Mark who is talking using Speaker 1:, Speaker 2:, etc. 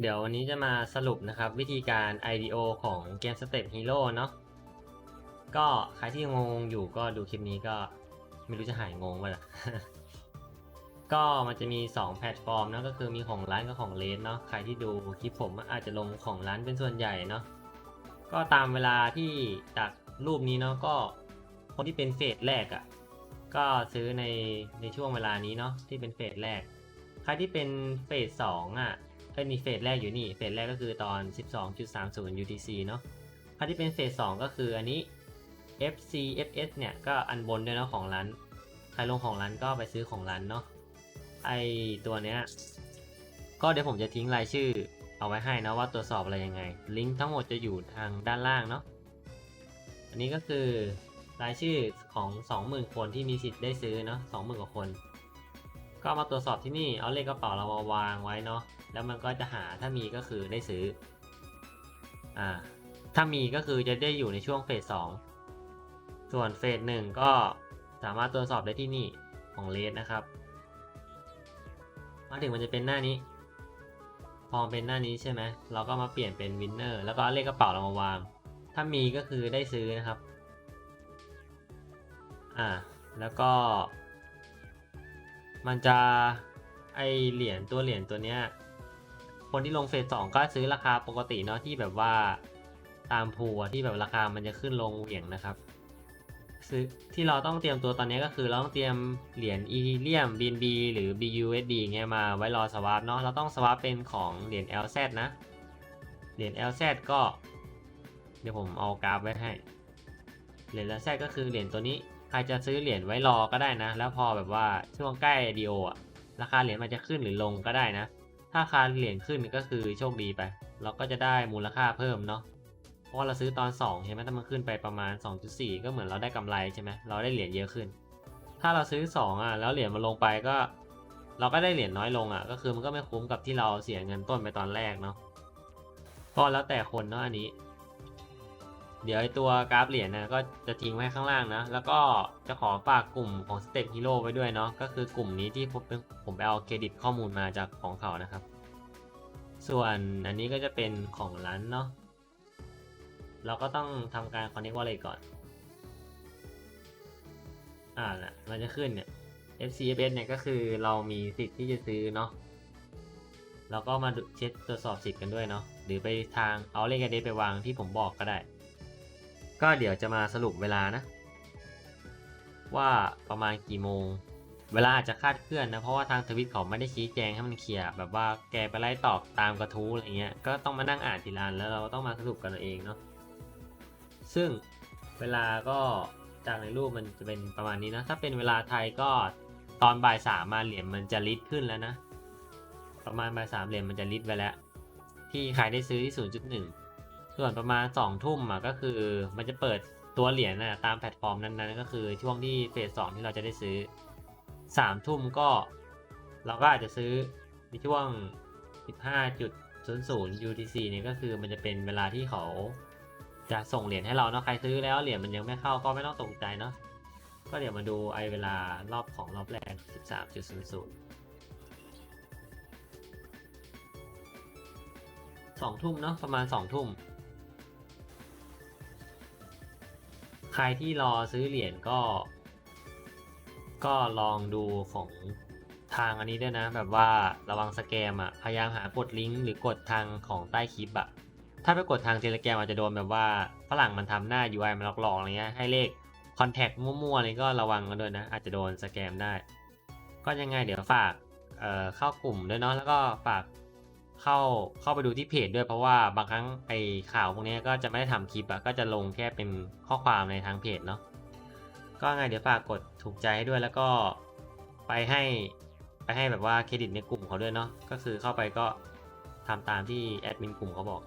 Speaker 1: เดี๋ยววันนี้จะมาสรุปนะครับวิธีการ IDO ของเกม Step Hero เนาะก็ใครที่งงอยู่ก็ดูคลิปนี้ก็ไม่รู้จะหายงงไปละก็มันจะมี 2 แพลตฟอร์มเนอะก็คือมีของร้านกับของเลนเนาะใครที่ดูคลิปผมอาจจะลงของร้านเป็นส่วนใหญ่เนาะก็ตามเวลาที่จากรูปนี้เนาะก็คนที่เป็นเฟสแรกอะ่ะก็ซื้อในในช่วงเวลานี้เนาะที่เป็นเฟสแรก ใครที่เป็นเฟสสองอะ เอ้ยมีเฟสแรกอยู่นี่ เฟสแรกก็คือตอน 12.30 UTC เนาะใครที่เป็นเฟสสองก็คืออันนี้ FCFS เนี่ย ก็อันบนด้วยเนาะของร้าน ใครลงของร้านก็ไปซื้อของร้านเนาะ ไอตัวเนี้ย ก็เดี๋ยวผมจะทิ้งรายชื่อเอาไว้ให้นะว่าตรวจสอบอะไรยังไง ลิงก์ทั้งหมดจะอยู่ทางด้านล่างเนาะ อันนี้ก็คือรายชื่อของ 20,000 คนที่มีสิทธิ์ได้ซื้อเนาะ20,000 กว่าคน ก็มาตรวจสอบที่นี่เอาเลขกระเป๋าเรามาวางไว้เนาะแล้วมันก็จะหาถ้ามีก็คือได้ซื้ออ่าถ้ามีก็คือจะได้อยู่ในช่วงเฟสสองส่วนเฟสหนึ่งก็สามารถตรวจสอบได้ที่นี่ของเลสนะครับ มาถึงมันจะเป็นหน้านี้ พอเป็นหน้านี้ใช่ไหมเราก็มาเปลี่ยนเป็นวินเนอร์แล้วก็เอาเลขกระเป๋าเรามาวาง ถ้ามีก็คือได้ซื้อนะครับ อ่าแล้วก็ มันจะไอเหรียญตัวเหรียญตัวเนี้ยคนที่ลงเฟสสองก็ซื้อราคาปกติเนาะที่แบบว่าตามพูอะที่แบบราคามันจะขึ้นลงเหวี่ยงนะครับซื้อที่เราต้องเตรียมตัวตอนนี้ก็คือเราต้องเตรียมเหรียญอีเลียม BNB หรือ BUSD เงี้ยมาไว้รอสวาปเนาะเราต้องสวาปเป็นของเหรียญ LZ นะเหรียญ LZ ก็ เดี๋ยวผมเอากราฟไว้ให้ เหรียญ LZ ก็คือเหรียญตัวนี้ใครจะซื้อเหรียญไว้รอก็ได้นะ แล้วพอแบบว่าช่วงใกล้ DO อะราคาเหรียญมันจะขึ้นหรือลงก็ได้นะ ถ้าราคาเหรียญขึ้นก็คือโชคดีไป เราก็จะได้มูลค่าเพิ่มเนาะเพราะเราซื้อตอน 2 ใช่ไหมถ้ามันขึ้นไปประมาณ 2.4 ก็เหมือนเราได้กำไรใช่ไหมเราได้เหรียญเยอะขึ้น ถ้าเราซื้อ 2อะแล้วเหรียญมันลงไปก็ เราก็ได้เหรียญน้อยลงอะ ก็คือมันก็ไม่คุ้มกับที่เราเสียเงินต้นไปตอนแรกเนาะก็แล้วแต่คนเนาะอันนี้ เดี๋ยวไอตัวกราฟเหรียญนะก็จะทิ้งไว้ข้างล่างนะ แล้วก็จะขอฝากกลุ่มของ Step Hero ไว้ด้วยเนาะก็คือกลุ่มนี้ที่ผมผมไปเอาเครดิตข้อมูลมาจากของเขานะครับ ส่วนอันนี้ก็จะเป็นของร้านเนาะเราก็ต้องทำการ connect wallet ก่อน อ่านะมันจะขึ้นเนี่ย FCFS เนี่ยก็คือเรามีสิทธิ์ที่จะซื้อเนาะแล้วก็มาเช็คตรวจสอบสิทธิ์กันด้วยเนาะหรือไปทางเอาเลขเดไปวางที่ผมบอกก็ได้ ก็เดี๋ยวจะมาสรุปเวลานะ ว่าประมาณกี่โมง เวลาอาจจะคาดเคลื่อนนะ เพราะว่าทางทวิตเขาไม่ได้ชี้แจงให้มันเคลียร์แบบว่าแกไปไล่ตอบตามกระทู้อะไรเงี้ยก็ต้องมานั่งอ่านทีละอันแล้วเราต้องมาสรุปกันเอาเองเนาะซึ่งเวลาก็จากในรูปมันจะเป็นประมาณนี้นะ ถ้าเป็นเวลาไทยก็ตอนบ่ายสามมาเหรียญมันจะลิดขึ้นแล้วนะ ประมาณบ่ายสามเหรียญมันจะลิดไปแล้ว ที่ใครได้ซื้อที่ 0.1 ส่วนประมาณ2ทุ่มอะก็คือมันจะเปิดตัวเหรียญนะตามแพลตฟอร์มนั้นๆ ก็คือช่วงที่เฟสสองที่เราจะได้ซื้อ3ทุ่มก็ เราก็อาจจะซื้อในช่วง 15.00 UTC เนี่ยก็คือมันจะเป็นเวลาที่เขาจะส่งเหรียญให้เราเนาะใครซื้อแล้วเหรียญมันยังไม่เข้าก็ไม่ต้องตกใจเนาะก็เดี๋ยวมาดูไอเวลารอบของรอบแรก 13.00สองทุ่มเนาะประมาณสองทุ่ม รที่รอซื้อเหรียญก็ ก็ลองดูของทางอันนี้ด้วยนะ แบบว่าระวังสแกมอะ่ะพยายามหากดลิงก์หรือกดทางของใต้คลิปอะ่ะถ้าไปกดทางเทเลแกรมอาจจะโดนแบบว่าฝรั่งมันทำหน้า UI มันหลอกๆอะไรเงี้ยให้เลขคอนแทคมั่วๆอะไรก็ระวังกันด้วยนะ อาจจะโดนสแกมได้ ก็ยังไงเดี๋ยวฝากเเข้ากลุ่มด้วยเนาะแล้วก็ฝาก เข้าเข้าไปดูที่เพจด้วยเพราะว่าบางครั้งไอข่าวพวกนี้ก็จะไม่ได้ทำคลิปอะก็จะลงแค่เป็นข้อความในทางเพจเนาะก็ไงเดี๋ยวฝากกดถูกใจให้ด้วยแล้วก็ไปให้ไปให้แบบว่าเครดิตในกลุ่มเขาด้วยเนาะก็คือเข้าไปก็ทำตามที่แอดมินกลุ่มเขาบอก